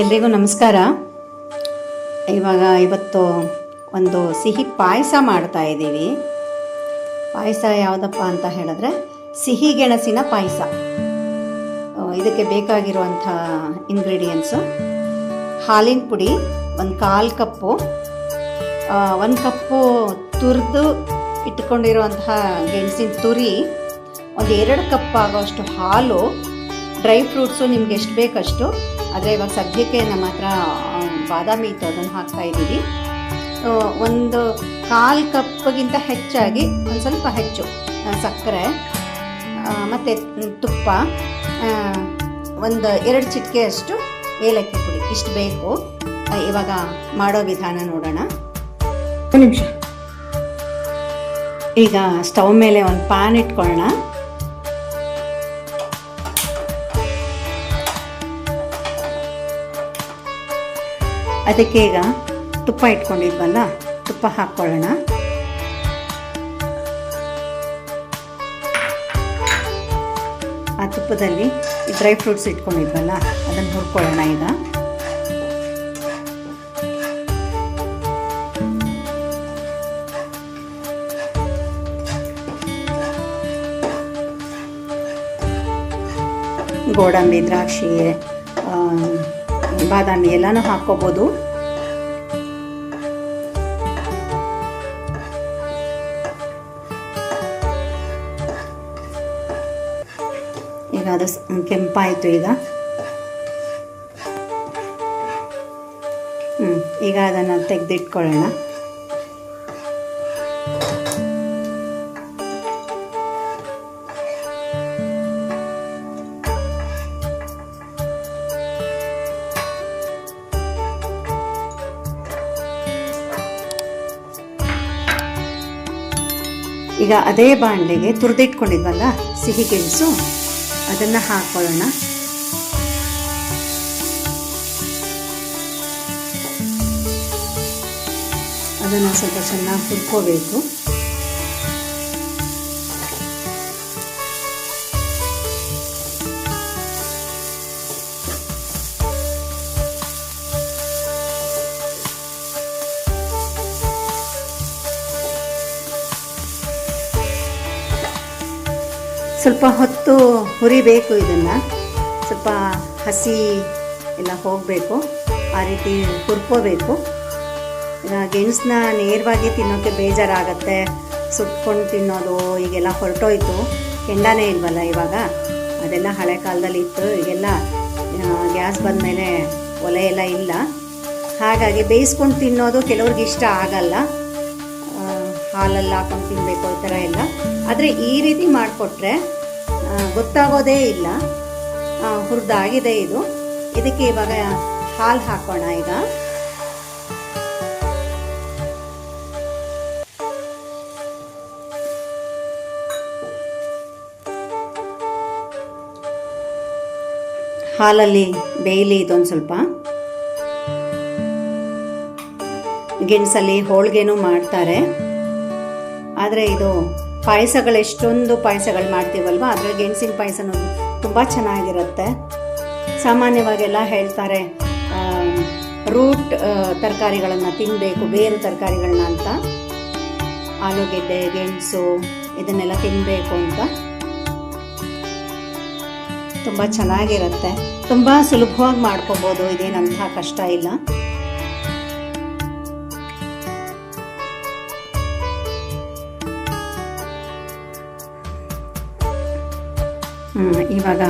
ಎಲ್ರಿಗೂ ನಮಸ್ಕಾರ. ಇವಾಗ ಇವತ್ತು ಒಂದು ಸಿಹಿ ಪಾಯಸ ಮಾಡ್ತಾ ಇದ್ದೀವಿ. ಪಾಯಸ ಯಾವುದಪ್ಪ ಅಂತ ಹೇಳಿದ್ರೆ ಸಿಹಿ ಗೆಣಸಿನ ಪಾಯಸ. ಇದಕ್ಕೆ ಬೇಕಾಗಿರುವಂಥ ಇಂಗ್ರೀಡಿಯೆಂಟ್ಸು ಹಾಲಿನ ಪುಡಿ, ಒಂದು ಕಾಲು ಕಪ್ಪು ಒಂದು ಕಪ್ಪು ತುರಿದು ಇಟ್ಕೊಂಡಿರುವಂತಹ ಗೆಣಸಿನ ತುರಿ, ಒಂದು ಎರಡು ಕಪ್ ಆಗೋಷ್ಟು ಹಾಲು ಡ್ರೈ ಫ್ರೂಟ್ಸು ನಿಮ್ಗೆ ಎಷ್ಟು ಬೇಕಷ್ಟು ಆದರೆ ಇವಾಗ ಸದ್ಯಕ್ಕೆ ನಮ್ಮ ಹತ್ರ ಬಾದಾಮಿ ಇತ್ತು ಅದನ್ನು ಹಾಕ್ತಾ ಇದ್ದೀವಿ. ಒಂದು ಕಾಲು ಕಪ್ಗಿಂತ ಹೆಚ್ಚಾಗಿ ಒಂದು ಸ್ವಲ್ಪ ಹೆಚ್ಚು ಸಕ್ಕರೆ ಮತ್ತು ತುಪ್ಪ ಒಂದು ಎರಡು ಚಿಟಿಕೆಯಷ್ಟು ಏಲಕ್ಕಿ ಪುಡಿ ಇಷ್ಟು ಬೇಕು. ಇವಾಗ ಮಾಡೋ ವಿಧಾನ ನೋಡೋಣ. ಒಂದು ನಿಮಿಷ. ಈಗ ಸ್ಟವ್ ಮೇಲೆ ಒಂದು ಪ್ಯಾನ್ ಇಟ್ಕೊಳ್ಳೋಣ ಅದಕ್ಕೆ ಈಗ ತುಪ್ಪ ಇಟ್ಕೊಂಡಿದ್ವಲ್ಲ, ತುಪ್ಪ ಹಾಕ್ಕೊಳ್ಳೋಣ. ಆ ತುಪ್ಪದಲ್ಲಿ ಡ್ರೈ ಫ್ರೂಟ್ಸ್ ಇಟ್ಕೊಂಡಿದ್ವಲ್ಲ, ಅದನ್ನು ಹುರ್ಕೊಳ್ಳೋಣ ಈಗ. ಗೋಡಂಬಿ ದ್ರಾಕ್ಷಿ ಬಾದಾಮಿ ಎಲ್ಲನೂ ಹಾಕ್ಕೋಬೋದು. ಈಗ ಅದು ಕೆಂಪಾಯಿತು ಈಗ. ಹ್ಞೂ ಈಗ ಅದನ್ನು ತೆಗೆದಿಟ್ಕೊಳ್ಳೋಣ. ಈಗ ಅದೇ ಬಾಣಲೆಗೆ ತುರಿದಿಟ್ಕೊಂಡಿದ್ವಲ್ಲ ಸಿಹಿ ಗೆಣಸು ಅದನ್ನು ಹಾಕೊಳ್ಳೋಣ. ಅದನ್ನು ಸ್ವಲ್ಪ ಚೆನ್ನಾಗಿ ಹುರ್ಕೋಬೇಕು. ಸ್ವಲ್ಪ ಹೊತ್ತು ಹುರಿಬೇಕು ಇದನ್ನು. ಸ್ವಲ್ಪ ಹಸಿ ಎಲ್ಲ ಹೋಗಬೇಕು. ಆ ರೀತಿ ಹುರ್ಕೋಬೇಕು. ಗೆಣಸನ್ನ ನೇರವಾಗಿ ತಿನ್ನೋಕ್ಕೆ ಬೇಜಾರಾಗತ್ತೆ. ಸುಟ್ಕೊಂಡು ತಿನ್ನೋದು ಈಗೆಲ್ಲ ಹೊರಟೋಯ್ತು. ಕೆಂಡನೇ ಇಲ್ವಲ್ಲ ಇವಾಗ? ಅದೆಲ್ಲ ಹಳೆ ಕಾಲದಲ್ಲಿ ಇತ್ತು. ಈಗೆಲ್ಲ ಗ್ಯಾಸ್ ಬಂದಮೇಲೆ ಒಲೆ ಎಲ್ಲ ಇಲ್ಲ. ಹಾಗಾಗಿ ಬೇಯಿಸ್ಕೊಂಡು ತಿನ್ನೋದು ಕೆಲವ್ರಿಗೆ ಇಷ್ಟ ಆಗಲ್ಲ. ಹಾಲಲ್ಲಿ ಹಾಕೊಂಡು ತಿನ್ನಬೇಕು ಈ ಥರ ಎಲ್ಲ. ಆದರೆ ಈ ರೀತಿ ಮಾಡಿಕೊಟ್ರೆ ಗೊತ್ತಾಗೋದೇ ಇಲ್ಲ. ಹುರಿದಾಗಿದೆ ಇದು. ಇದಕ್ಕೆ ಇವಾಗ ಹಾಲು ಹಾಕೋಣ ಈಗ. ಹಾಲಲ್ಲಿ ಬೇಯಲಿ ಇದೊಂದು ಸ್ವಲ್ಪ. ಗೆಣಸಲ್ಲಿ ಹೋಳಿಗೆನೂ ಮಾಡ್ತಾರೆ. ಆದರೆ ಇದು ಪಾಯಸಗಳು ಎಷ್ಟೊಂದು ಪಾಯಸಗಳು ಮಾಡ್ತೀವಲ್ವ? ಅದರಲ್ಲಿ ಗೆಣಸಿನ ಪಾಯಸನೂ ತುಂಬ ಚೆನ್ನಾಗಿರುತ್ತೆ. ಸಾಮಾನ್ಯವಾಗೆಲ್ಲ ಹೇಳ್ತಾರೆ ರೂಟ್ ತರಕಾರಿಗಳನ್ನು ತಿನ್ನಬೇಕು ಬೇರು ತರಕಾರಿಗಳನ್ನ ಅಂತ. ಆಲೂಗೆಡ್ಡೆ, ಗೆಣಸು, ಇದನ್ನೆಲ್ಲ ತಿನ್ನಬೇಕು ಅಂತ. ತುಂಬ ಚೆನ್ನಾಗಿರುತ್ತೆ. ತುಂಬ ಸುಲಭವಾಗಿ ಮಾಡ್ಕೋಬೋದು ಇದೇನಂತಹ ಕಷ್ಟ ಇಲ್ಲ. ಇವಾಗ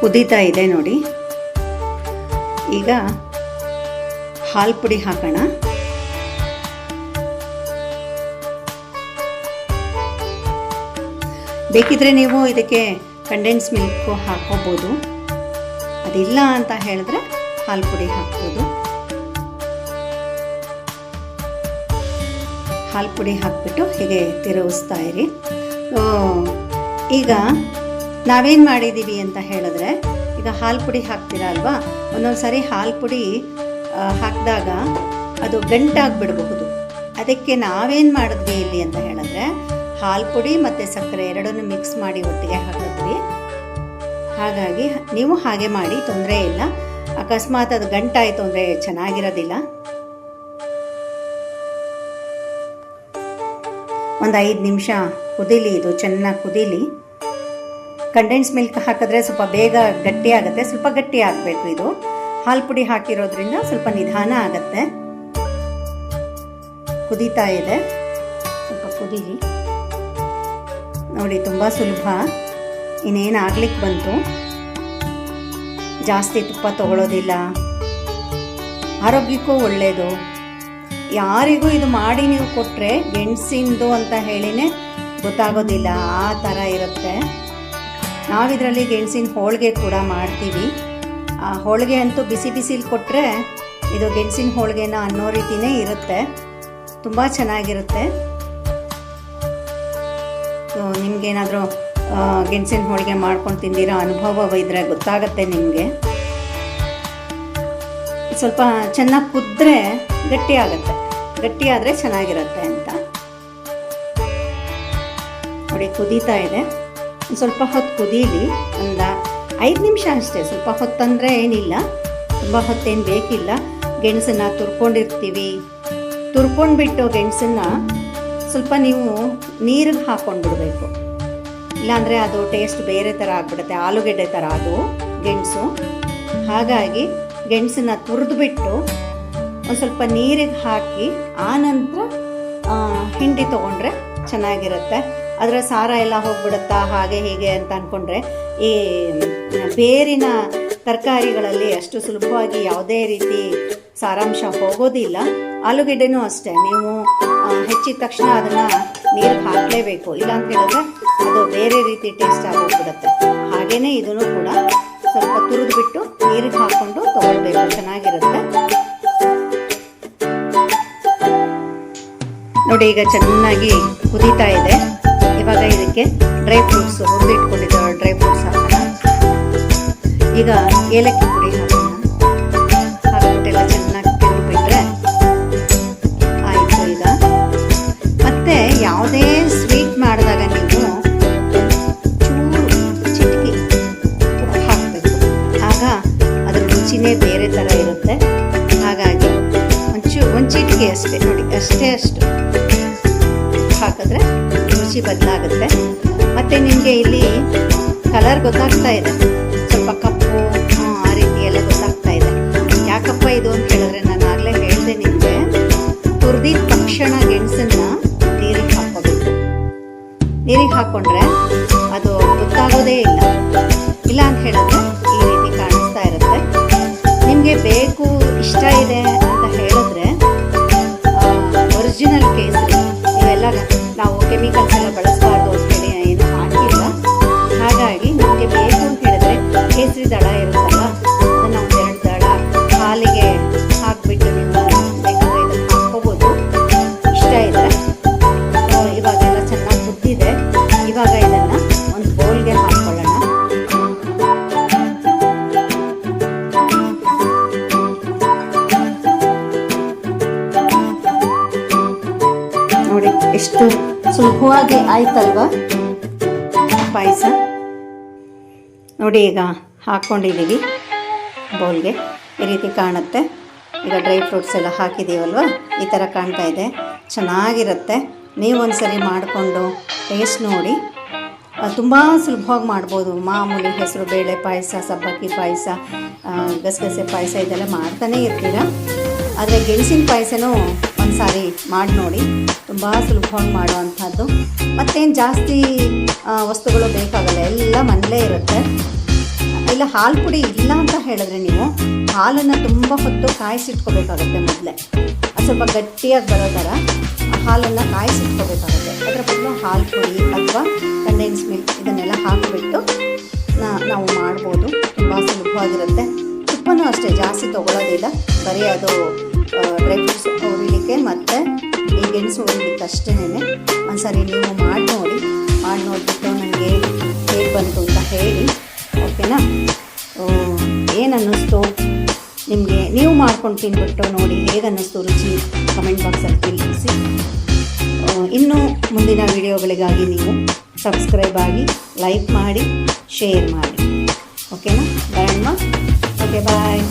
ಕುದೀತಾ ಇದೆ ನೋಡಿ. ಈಗ ಹಾಲು ಪುಡಿ ಹಾಕೋಣ. ಬೇಕಿದ್ರೆ ನೀವು ಇದಕ್ಕೆ ಕಂಡೆನ್ಸ್ ಮಿಲ್ಕು ಹಾಕೋಬೋದು. ಅದಿಲ್ಲ ಅಂತ ಹೇಳಿದ್ರೆ ಹಾಲು ಪುಡಿ ಹಾಕ್ಬೋದು. ಹಾಲು ಪುಡಿ ಹಾಕ್ಬಿಟ್ಟು ಹೀಗೆ ತಿರುಗಿಸ್ತಾ ಇರಿ. ಈಗ ನಾವೇನು ಮಾಡಿದ್ದೀವಿ ಅಂತ ಹೇಳಿದ್ರೆ, ಈಗ ಹಾಲು ಪುಡಿ ಹಾಕ್ತೀರಾ ಅಲ್ವಾ? ಒಂದೊಂದು ಸಾರಿ ಹಾಲು ಪುಡಿ ಹಾಕಿದಾಗ ಅದು ಗಂಟಾಗ್ಬಿಡಬಹುದು. ಅದಕ್ಕೆ ನಾವೇನು ಮಾಡಿದ್ವಿ ಇಲ್ಲಿ ಅಂತ ಹೇಳಿದ್ರೆ, ಹಾಲು ಪುಡಿ ಮತ್ತು ಸಕ್ಕರೆ ಎರಡನ್ನು ಮಿಕ್ಸ್ ಮಾಡಿ ಒಟ್ಟಿಗೆ ಹಾಕಿದ್ವಿ. ಹಾಗಾಗಿ ನೀವು ಹಾಗೆ ಮಾಡಿ, ತೊಂದರೆ ಇಲ್ಲ. ಅಕಸ್ಮಾತ್ ಅದು ಗಂಟಾಯಿತು ಅಂದರೆ ಚೆನ್ನಾಗಿರೋದಿಲ್ಲ. ಒಂದು ಐದು ನಿಮಿಷ ಕುದೀಲಿ, ಇದು ಚೆನ್ನಾಗಿ ಕುದೀಲಿ. ಕಂಡೆನ್ಸ್ ಮಿಲ್ಕ್ ಹಾಕಿದ್ರೆ ಸ್ವಲ್ಪ ಬೇಗ ಗಟ್ಟಿ ಆಗುತ್ತೆ. ಸ್ವಲ್ಪ ಗಟ್ಟಿ ಆಗಬೇಕು ಇದು. ಹಾಲು ಪುಡಿ ಹಾಕಿರೋದ್ರಿಂದ ಸ್ವಲ್ಪ ನಿಧಾನ ಆಗುತ್ತೆ. ಕುದೀತಾ ಇದೆ. ಸ್ವಲ್ಪ ಕುದೀಲಿ ನೋಡಿ, ತುಂಬ ಸುಲಭ. ಇನ್ನೇನು ಆಗ್ಲಿಕ್ಕೆ ಬಂತು. ಜಾಸ್ತಿ ತುಪ್ಪ ತಗೊಳ್ಳೋದಿಲ್ಲ ಆರೋಗ್ಯಕ್ಕೂ ಒಳ್ಳೆಯದು ಯಾರಿಗೂ ಇದು ಮಾಡಿ ನೀವು ಕೊಟ್ಟರೆ ಗೆಣಸಿಂದು ಅಂತ ಹೇಳಿನೇ ಗೊತ್ತಾಗೋದಿಲ್ಲ. ಆ ಥರ ಇರುತ್ತೆ. ನಾವಿದರಲ್ಲಿ ಗೆಣಸಿನ ಹೋಳಿಗೆ ಕೂಡ ಮಾಡ್ತೀವಿ. ಆ, ಹೋಳಿಗೆ ಅಂತೂ ಬಿಸಿ ಬಿಸಿಲಿ ಕೊಟ್ಟರೆ ಇದು ಗೆಣಸಿನ ಹೋಳಿಗೆನ ಅನ್ನೋ ರೀತಿನೇ ಇರುತ್ತೆ. ತುಂಬ ಚೆನ್ನಾಗಿರುತ್ತೆ. ಸೊ, ನಿಮ್ಗೇನಾದರೂ ಗೆಣಸಿನ ಹೋಳಿಗೆ ಮಾಡ್ಕೊಂಡು ತಿಂದಿರೋ ಅನುಭವ ಇದ್ರೆ ಗೊತ್ತಾಗತ್ತೆ ನಿಮಗೆ. ಸ್ವಲ್ಪ ಚೆನ್ನಾಗಿ ಕುದ್ರೆ ಗಟ್ಟಿ ಆಗುತ್ತೆ. ಗಟ್ಟಿ ಆದರೆ ಚೆನ್ನಾಗಿರುತ್ತೆ ಅಂತ. ನೋಡಿ, ಕುದೀತಾ ಇದೆ. ಸ್ವಲ್ಪ ಹೊತ್ತು ಕುದೀಲಿ ಒಂದು ಐದು ನಿಮಿಷ ಅಷ್ಟೇ, ಸ್ವಲ್ಪ ಹೊತ್ತಂದರೆ ಏನಿಲ್ಲ. ತುಂಬ ಹೊತ್ತೇನು ಬೇಕಿಲ್ಲ. ಗೆಣಸನ್ನು ತುರ್ಕೊಂಡಿರ್ತೀವಿ. ತುರ್ಕೊಂಡ್ಬಿಟ್ಟು ಗೆಣಸನ್ನ ಸ್ವಲ್ಪ ನೀವು ನೀರಿಗೆ ಹಾಕ್ಕೊಂಡು ಬಿಡಬೇಕು ಇಲ್ಲಾಂದರೆ ಅದು ಟೇಸ್ಟ್ ಬೇರೆ ಥರ ಆಗ್ಬಿಡುತ್ತೆ, ಆಲೂಗೆಡ್ಡೆ ಥರ ಅದು ಗೆಣಸು. ಹಾಗಾಗಿ ಗೆಣಸನ್ನ ತುರಿದ್ಬಿಟ್ಟು ಒಂದು ಸ್ವಲ್ಪ ನೀರಿಗೆ ಹಾಕಿ ಆನಂತರ ಹಿಂಡಿ ತೊಗೊಂಡ್ರೆ ಚೆನ್ನಾಗಿರುತ್ತೆ. ಅದರ ಸಾರ ಎಲ್ಲ ಹೋಗ್ಬಿಡುತ್ತಾ, ಹಾಗೆ ಹೀಗೆ ಅಂತ ಅಂದ್ಕೊಂಡ್ರೆ ಈ ಬೇರಿನ ತರಕಾರಿಗಳಲ್ಲಿ ಅಷ್ಟು ಸುಲಭವಾಗಿ ಯಾವುದೇ ರೀತಿ ಸಾರಾಂಶ ಹೋಗೋದಿಲ್ಲ. ಆಲೂಗಡ್ಡೆನೂ ಅಷ್ಟೇ, ನೀವು ಹೆಚ್ಚಿದ ತಕ್ಷಣ ಅದನ್ನು ನೀರಿಗೆ ಹಾಕಲೇಬೇಕು. ಇಲ್ಲ ಅಂತ ಹೇಳಿದ್ರೆ ಅದು ಬೇರೆ ರೀತಿ ಟೇಸ್ಟ್ ಆಗೋಗ್ಬಿಡುತ್ತೆ. ಹಾಗೆಯೇ ಇದನ್ನು ಕೂಡ ಸ್ವಲ್ಪ ತುರಿದ್ಬಿಟ್ಟು ನೀರಿಗೆ ಹಾಕ್ಕೊಂಡು ತೊಗೊಳ್ಬೇಕು, ಚೆನ್ನಾಗಿರುತ್ತೆ. ನೋಡಿ, ಈಗ ಚೆನ್ನಾಗಿ ಕುದೀತಾ ಇದೆ. ಇವಾಗ ಇದಕ್ಕೆ ಡ್ರೈ ಫ್ರೂಟ್ಸ್ ಹುರಿದಿಟ್ಕೊಂಡಿರೋ ಡ್ರೈ ಫ್ರೂಟ್ಸ್ ಈಗ ಏಲಕ್ಕಿ ಪುಡಿ ಹಾಕೋಣ. ಹಾಕ್ಬಿಟ್ಟೆಲ್ಲ ಚೆನ್ನಾಗಿ ತಿಂದುಬಿಟ್ರೆ ಆಯಿತು ಈಗ. ಮತ್ತೆ ಯಾವುದೇ ಸ್ವೀಟ್ ಮಾಡಿದಾಗ ನೀವು ಚೂರು ಚಿಟಕಿ ಉಪ್ಪು ಹಾಕಬೇಕು. ಆಗ ಅದರ ರುಚಿನೇ ಬೇರೆ ಥರ ಇರುತ್ತೆ. ಹಾಗಾಗಿ ಒಂಚೂ ಒಂದು ಚಿಟಿಕೆ ಅಷ್ಟೇ, ನೋಡಿ, ಅಷ್ಟೇ ಅಷ್ಟು. ಹಾಕಿದ್ರೆ ರುಚಿ ಬದಲಾಗುತ್ತೆ. ಮತ್ತು ನಿಮಗೆ ಇಲ್ಲಿ ಕಲರ್ ಗೊತ್ತಾಗ್ತಾ ಇದೆ. ಸ್ವಲ್ಪ ಕಪ್ಪು ಆ ರೀತಿ ಎಲ್ಲ ಗೊತ್ತಾಗ್ತಾ ಇದೆ. ಯಾಕಪ್ಪ ಇದು ಅಂತ ಹೇಳಿದ್ರೆ ನಾನು ಆಗಲೇ ಹೇಳಿದೆ ನಿಮಗೆ. ತುರ್ದಿದ ತಕ್ಷಣ ಗೆಣಸನ್ನು ನೀರಿಗೆ ಹಾಕೋಬೇಕು ನೀರಿಗೆ ಹಾಕ್ಕೊಂಡ್ರೆ ಅದು ಗೊತ್ತಾಗೋದೇ ಇಲ್ಲ. ಇಲ್ಲ ಅಂತ ಹೇಳಿದ್ರೆ ಈ ರೀತಿ ಕಾಣಿಸ್ತಾ ಇರುತ್ತೆ. ನಿಮಗೆ ಬೇಕು, ಇಷ್ಟ ಇದೆ ಅಂತ ಹೇಳಿದ್ರೆ ಒರಿಜಿನಲ್ ಕೇಸರಿ ನಾವು ಕೆಮಿಕಲ್ಸ್ ಎಲ್ಲ ಬಳಸಬಾರ್ದು ಎಷ್ಟು ಸುಲಭವಾಗಿ ಆಯ್ತಲ್ವಾ? ಪಾಯಸ. ನೋಡಿ ಈಗ ಹಾಕ್ಕೊಂಡಿದ್ದೀವಿ ಬೌಲ್ಗೆ. ಈ ರೀತಿ ಕಾಣುತ್ತೆ. ಈಗ ಡ್ರೈ ಫ್ರೂಟ್ಸ್ ಎಲ್ಲ ಹಾಕಿದ್ದೀವಲ್ವ? ಈ ಥರ ಕಾಣ್ತಾ ಇದೆ. ಚೆನ್ನಾಗಿರುತ್ತೆ. ನೀವು ಒಂದ್ಸರಿ ಮಾಡಿಕೊಂಡು ಟೇಸ್ಟ್ ನೋಡಿ. ತುಂಬ ಸುಲಭವಾಗಿ ಮಾಡ್ಬೋದು. ಮಾಮೂಲಿ ಹೆಸರು ಬೇಳೆ ಪಾಯಸ, ಸಬ್ಬಕ್ಕಿ ಪಾಯಸ ಗಸಗಸೆ ಪಾಯಸ ಇದೆಲ್ಲ ಮಾಡ್ತಾನೇ ಇರ್ತೀರ? ಆದರೆ ಗೆಣಸಿನ ಪಾಯಸನೂ ಒಂದು ಸಾರಿ ಮಾಡಿ ನೋಡಿ. ತುಂಬ ಸುಲಭವಾಗಿ ಮಾಡುವಂಥದ್ದು. ಮತ್ತೇನು ಜಾಸ್ತಿ ವಸ್ತುಗಳು ಬೇಕಾಗಲ್ಲ, ಎಲ್ಲ ಮನೇಲೇ ಇರುತ್ತೆ. ಇಲ್ಲ, ಹಾಲು ಪುಡಿ ಇಲ್ಲ ಅಂತ ಹೇಳಿದ್ರೆ ನೀವು ಹಾಲನ್ನು ತುಂಬ ಹೊತ್ತು ಕಾಯಿಸಿಟ್ಕೋಬೇಕಾಗತ್ತೆ ಮೊದಲೇ. ಅದು ಸ್ವಲ್ಪ ಗಟ್ಟಿಯಾಗಿ ಬರೋ ಥರ ಹಾಲನ್ನು ಕಾಯಿಸಿಟ್ಕೋಬೇಕಾಗುತ್ತೆ. ಅದರ ಬದಲು ಹಾಲು ಪುಡಿ ಅಥವಾ ಕಂಡೆನ್ಸ್ ಮಿಲ್ಕ್ ಇದನ್ನೆಲ್ಲ ಹಾಕಿಬಿಟ್ಟು ನಾವು ಮಾಡ್ಬೋದು. ತುಂಬ ಸುಲಭವಾಗಿರುತ್ತೆ. ತುಪ್ಪನೂ ಅಷ್ಟೇ ಜಾಸ್ತಿ ತೊಗೊಳೋದಿಲ್ಲ. ಬರೀ ಅದು ಡ್ರೈ ಫ್ರೂಟ್ಸ್ ಹುರಿಲಿಕ್ಕೆ ಮತ್ತು ಈ ಗೆಣಸು ಹುರಿಲಿಕ್ಕೆ ಅಷ್ಟೇ ಒಂದ್ಸರಿ ನೀವು ಮಾಡಿ ನೋಡಿ. ಮಾಡಿ ನೋಡಿಬಿಟ್ಟು ನನಗೆ ಹೇಗೆ ಬಂತು ಅಂತ ಹೇಳಿ. ಓಕೆನಾ ಏನು ಅನ್ನಿಸ್ತು? ನಿಮಗೆ ನೀವು ಮಾಡ್ಕೊಂಡು ತಿಂದ್ಬಿಟ್ಟು ನೋಡಿ ಹೇಗೆ ಅನ್ನಿಸ್ತು ರುಚಿ ಕಮೆಂಟ್ ಬಾಕ್ಸಲ್ಲಿ ತಿಳಿಸಿ. ಇನ್ನೂ ಮುಂದಿನ ವಿಡಿಯೋಗಳಿಗಾಗಿ ನೀವು ಸಬ್ಸ್ಕ್ರೈಬ್ ಆಗಿ ಲೈಕ್ ಮಾಡಿ ಶೇರ್ ಮಾಡಿ. ಓಕೆನಾ ಬರೋಣ ಓಕೆ ಬಾಯ್